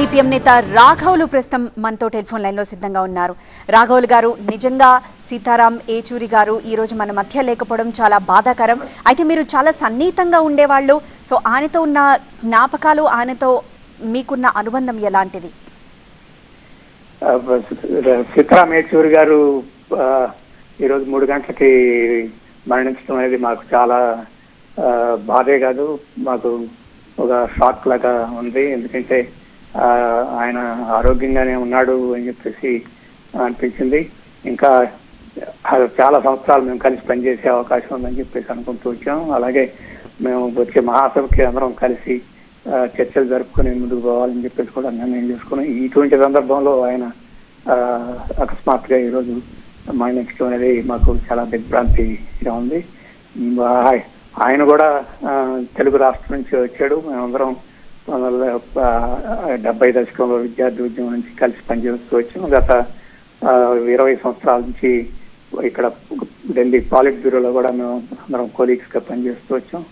CPM నేత రాఘవులు ప్రస్తుతం మనతో టెలిఫోన్ లైన్లో సిద్ధంగా ఉన్నారు. రాఘవులు గారు నిజంగా సీతారాం ఏచూరి గారు ఈరోజు మన మధ్య లేకపోవడం చాలా బాధాకరం. అయితే మీరు చాలా సన్నిహితంగా ఉండేవాళ్ళు. సో ఆయనతో ఉన్న జ్ఞాపకాలు ఆయనతో మీకున్న అనుబంధం ఎలాంటిది? సీతారాం ఏచూరి గారు ఈరోజు మూడు గంటలకి మరణించడం అనేది మాకు చాలా బాధే కాదు. మాకు ఒక షాక్ లాగా ఉంది. ఎందుకంటే ఆయన ఆరోగ్యంగానే ఉన్నాడు అని చెప్పేసి అనిపించింది. ఇంకా చాలా సంవత్సరాలు మేము కలిసి పనిచేసే అవకాశం ఉందని చెప్పేసి అనుకుంటూ వచ్చాం. అలాగే మేము వచ్చే మహాసభకి అందరం కలిసి చర్చలు జరుపుకుని ముందుకు పోవాలని చెప్పేసి కూడా నిర్ణయం చేసుకున్నాం. ఇటువంటి సందర్భంలో ఆయన అకస్మాత్తుగా ఈరోజు మరణించడం అనేది మాకు చాలా దిగ్భ్రాంతిగా ఉంది. ఆయన కూడా తెలుగు రాష్ట్రం నుంచి వచ్చాడు. మేమందరం పంతొమ్మిది వందల, డెబ్బై దశకంలో విద్యార్థి ఉద్యమం నుంచి కలిసి పనిచేస్తూ వచ్చాం గత ఇరవై సంవత్సరాల నుంచి ఇక్కడ ఢిల్లీ పాలిట్ బ్యూరోలో కూడా మేము అందరం కోలీగ్స్గా పనిచేస్తూ వచ్చాం.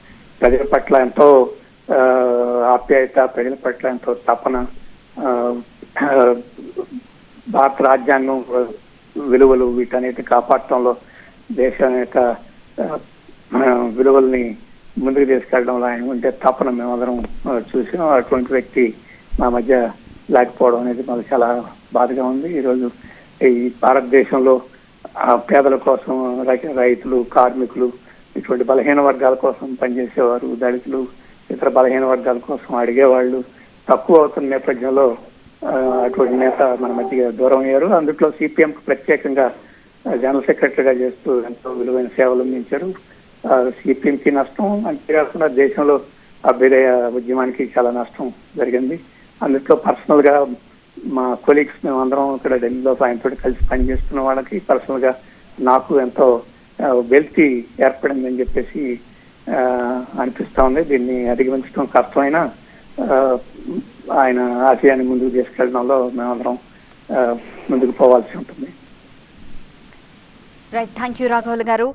ప్రజల పట్ల ఎంతో ఆప్యాయత ప్రజల పట్ల ఎంతో తపన భారత రాజ్యాంగం విలువలు వీటన్నిటి కాపాడటంలో దేశం యొక్క విలువల్ని ముందుకు తీసుకెళ్ళడంలో ఆయన ఉంటే తపన మేమందరం ఆ, చూసాం అటువంటి వ్యక్తి మా మధ్య లేకపోవడం అనేది మాకు చాలా బాధగా ఉంది. ఈరోజు ఈ భారతదేశంలో పేదల కోసం రైతులు కార్మికులు ఇటువంటి బలహీన వర్గాల కోసం పనిచేసేవారు దళితులు ఇతర బలహీన వర్గాల కోసం అడిగేవాళ్ళు తక్కువ అవుతున్న నేపథ్యంలో అటువంటి నేత మన మధ్య దూరం అయ్యారు. అందులో సిపిఎం ప్రత్యేకంగా జనరల్ సెక్రటరీగా చేస్తూ ఎంతో విలువైన సేవలు అందించారు. సిపిఎంకి నష్టం అంతేకాకుండా దేశంలో అభ్యుదయ ఉద్యమానికి చాలా నష్టం జరిగింది. అందులో పర్సనల్గా మా కొలీగ్స్ మేము అందరం ఇక్కడ ఢిల్లీలో ఆయనతో కలిసి పనిచేస్తున్న వాళ్ళకి పర్సనల్గా నాకు ఎంతో వెల్తీ ఏర్పడిందని చెప్పేసి అనిపిస్తా ఉంది. దీన్ని అధిగమించడం కష్టమైనా ఆయన ఆశయాన్ని ముందుకు తీసుకెళ్ళడంలో మేమందరం ముందుకు పోవాల్సి ఉంటుంది. రైట్ థ్యాంక్ యూ రాఘవులు గారు.